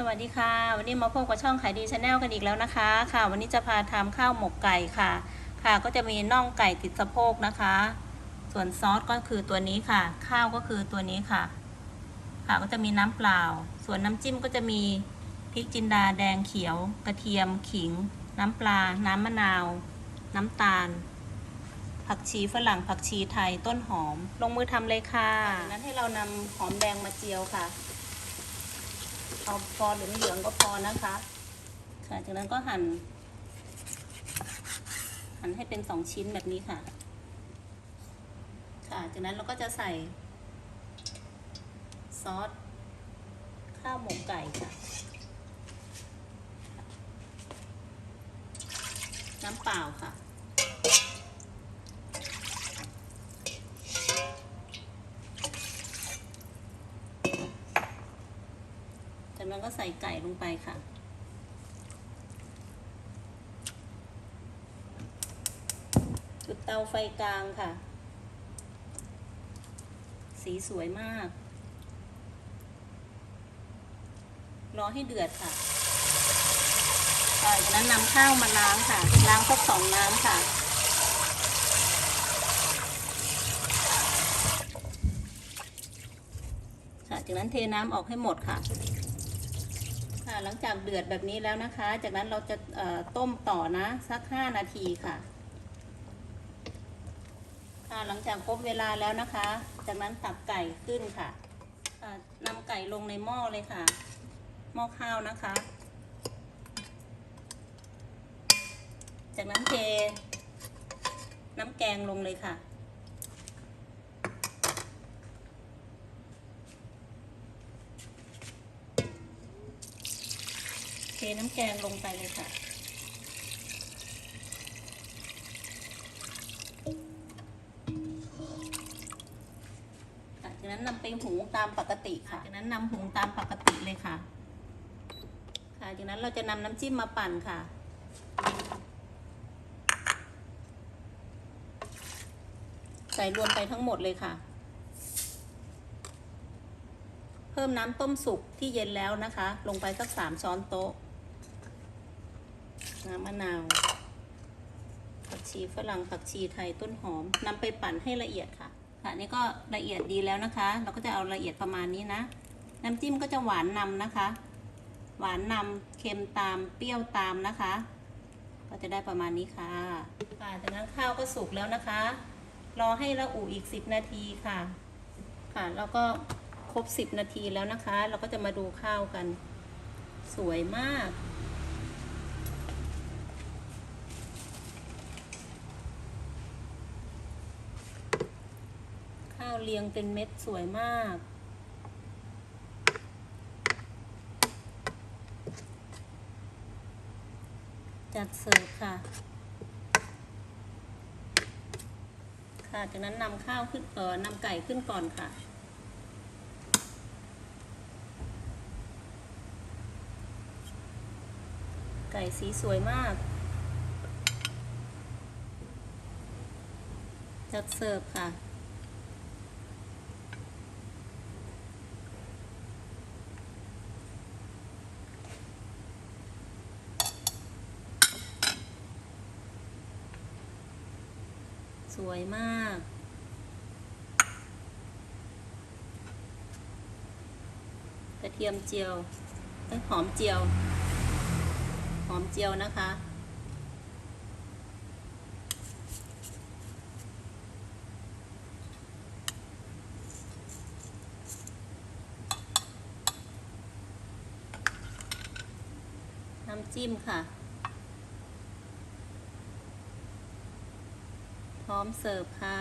สวัสดีค่ะ วันนี้มาพบกับช่องขายดีชาแนลกันอีกแล้วนะคะ ค่ะ วันนี้จะพาทำข้าวหมกไก่ค่ะ ค่ะก็จะมีน่องไก่ติดสะโพกนะคะ ส่วนซอสก็คือตัวนี้ค่ะ ข้าวก็คือตัวนี้ค่ะ ค่ะก็จะมีน้ำเปล่า ส่วนน้ำจิ้มก็จะมีพริกจินดาแดงเขียว กระเทียมขิง น้ำปลา น้ำมะนาว น้ำตาล ผักชีฝรั่งผักชีไทยต้นหอม ลงมือทำเลยค่ะนั้นให้เรานำหอมแดงมาเจียวค่ะ เอาพอเหลืองๆก็พอนะคะค่ะจากนั้นก็หั่น หั่นให้เป็นสองชิ้นแบบนี้ค่ะ ค่ะ จากนั้นเราก็จะใส่ ซอส ข้าวหมกไก่ค่ะ น้ำเปล่าค่ะ จากนั้นก็ใส่ไก่ลงไปค่ะ จุดเตาไฟกลางค่ะ สีสวยมาก รอให้เดือดค่ะจากนั้นนำข้าวมาล้างค่ะ ล้างครบสองน้ำค่ะค่ะจากนั้นเทน้ำออกให้หมดค่ะ ค่ะหลังจากเดือดแบบนี้แล้วนะคะ จากนั้นเราจะต้มต่อนะสัก 5 นาทีค่ะ ค่ะหลังจากครบเวลาแล้วนะคะ จากนั้นตักไก่ขึ้นค่ะนำไก่ลงในหม้อเลยค่ะ หม้อข้าวนะคะ จากนั้นเทน้ำแกงลงเลยค่ะ น้ำแกงลงไปเลยค่ะจากนั้นนำไปหุงตามปกติค่ะ จากนั้นนำหุงตามปกติเลยค่ะ ค่ะ จากนั้นเราจะนำน้ำจิ้มมาปั่นค่ะใส่รวมไปทั้งหมดเลยค่ะ เพิ่มน้ำต้มสุกที่เย็นแล้วนะคะ ลงไปสักสามช้อนโต๊ะ น้ำมะนาวผักชีฝรั่งผักชีไทยต้นหอมนำไปปั่นให้ละเอียดค่ะค่ะนี่ก็ละเอียดดีแล้วนะคะ เราก็จะเอาละเอียดประมาณนี้นะ น้ำจิ้มก็จะหวานนำนะคะ หวานนำเค็มตามเปรี้ยวตามนะคะ ก็จะได้ประมาณนี้ค่ะค่ะจากนั้นข้าวก็สุกแล้วนะคะ รอให้ละอุอีก 10 นาทีค่ะ ค่ะแล้วก็ครบ 10 นาทีแล้วนะคะ เราก็จะมาดูข้าวกัน สวยมาก ข้าว เรียงเป็นเม็ดสวยมาก จัดเสิร์ฟค่ะ ค่ะ จากนั้นนำข้าวขึ้นเอ่อนำไก่ขึ้นก่อนค่ะไก่สีสวยมาก จัดเสิร์ฟค่ะ สวยมาก กระเทียมเจียวหอมเจียว หอมเจียวนะคะ น้ำจิ้มค่ะ พร้อมเสิร์ฟค่ะ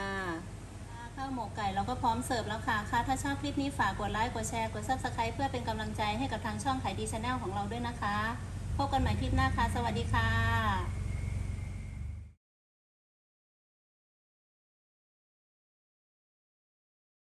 ข้าวหมกไก่เราก็พร้อมเสิร์ฟแล้วค่ะค่ะ ถ้าชอบคลิปนี้ฝากกดไลค์ กดแชร์ กดซับสไคร b ์เพื่อเป็นกำลังใจให้กับทางช่องขายดีชาแนลของเราด้วยนะคะ พบกันใหม่คลิปหน้าค่ะ สวัสดีค่ะ